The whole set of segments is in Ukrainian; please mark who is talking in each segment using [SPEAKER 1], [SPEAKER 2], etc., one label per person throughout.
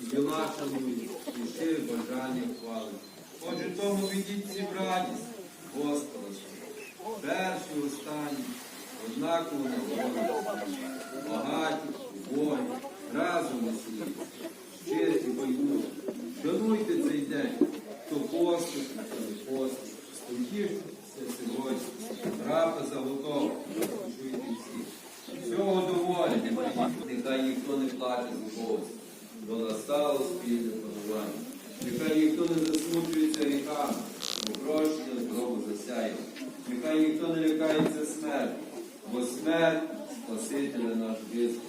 [SPEAKER 1] діла шанують, і щирі бажання хвалить. Отже, тому відіть зібратість Господа. свого. Перші, останні, однаково нагороди, багаті, убогі, разом веселі, щирі і байдужі. Шануйте цей день, хто постить, хто не постить, Утішуйтеся сьогодні, трапеза готова, чуйте всі. Всього доволі, не нехай ніхто не плаче з голосу, бо настало спільне панування. Нехай ніхто не засмучується гріхами, бо прощення здорово засяє. Нехай ніхто не лякається бо смерть Спасителя наш визвол.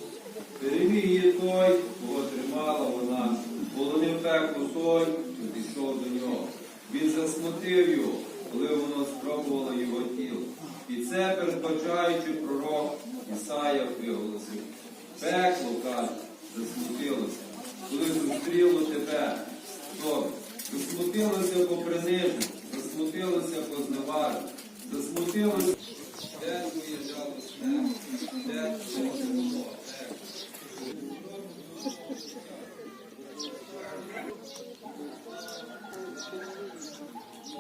[SPEAKER 1] Переміг той, кого тримала вона, полонив пекло той, що дійшов до нього. Він засмутив його, коли воно спробувало його тіло. І це, передбачаючи пророк, Ісая виголосив. Пекло, каже, засмутилося, коли зустріло тебе. Добре, засмутилося по приниженню, засмутилося по зневарі, засмутилося.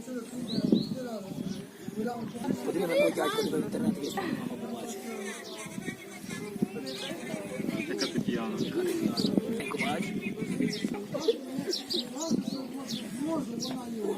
[SPEAKER 2] вчора прийде три рази. Гуляв,
[SPEAKER 3] Потрібно такого дядька тебе в інтернеті вісти, мама побачить.
[SPEAKER 4] Яка Тетяна?
[SPEAKER 3] Бачиш?
[SPEAKER 2] Може, вона його.